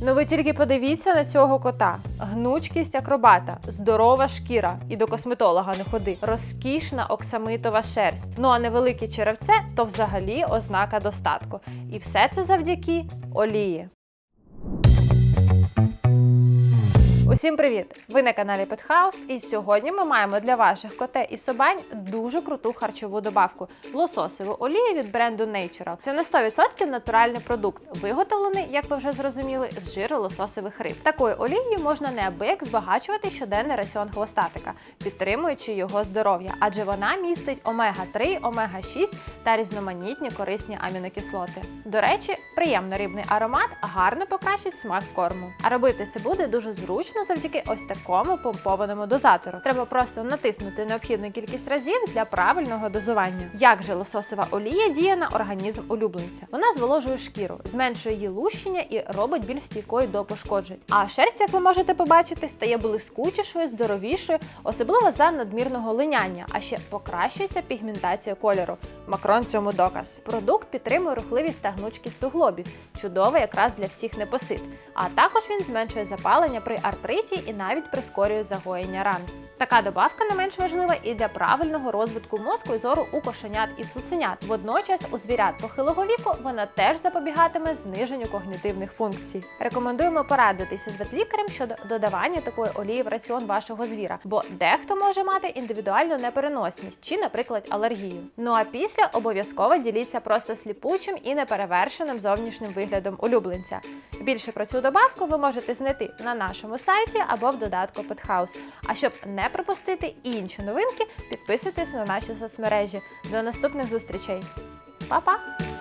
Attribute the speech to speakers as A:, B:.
A: Ну ви тільки подивіться на цього кота: гнучкість акробата, здорова шкіра і до косметолога не ходи, розкішна оксамитова шерсть. Ну а невелике черевце то взагалі ознака достатку. І все це завдяки олії. Усім привіт! Ви на каналі Pet House і сьогодні ми маємо для ваших коте і собань дуже круту харчову добавку лососову олію від бренду Natural. Це на 100% натуральний продукт, виготовлений, як ви вже зрозуміли, з жиру лососових риб. Такою олією можна неабияк збагачувати щоденний раціон хвостатика, підтримуючи його здоров'я, адже вона містить омега-3, омега-6 та різноманітні корисні амінокислоти. До речі, приємно рибний аромат гарно покращить смак корму. А робити це буде дуже зручно завдяки ось такому помпованому дозатору. Треба просто натиснути необхідну кількість разів для правильного дозування. Як же лососова олія діє на організм улюбленця? Вона зволожує шкіру, зменшує її лущення і робить більш стійкою до пошкоджень. А шерсть, як ви можете побачити, стає блискучішою, здоровішою, особливо за надмірного линяння, а ще покращується пігментація кольору. Макрон цьому доказ. Продукт підтримує рухливість та гнучкість суглобів, чудово якраз для всіх непосид. А також він зменшує запалення при артриті і навіть прискорює загоєння ран. Така добавка не менш важлива і для правильного розвитку мозку і зору у кошенят і цуценят. Водночас у звірят похилого віку вона теж запобігатиме зниженню когнітивних функцій. Рекомендуємо порадитися з ветлікарем щодо додавання такої олії в раціон вашого звіра, бо дехто може мати індивідуальну непереносність чи, наприклад, алергію. Ну а після обов'язково діліться просто сліпучим і неперевершеним зовнішнім виглядом улюбленця. Більше про цю добавку ви можете знайти на нашому сайті або в додатку Pethouse. А щоб не пропустити інші новинки, підписуйтесь на наші соцмережі. До наступних зустрічей. Па-па!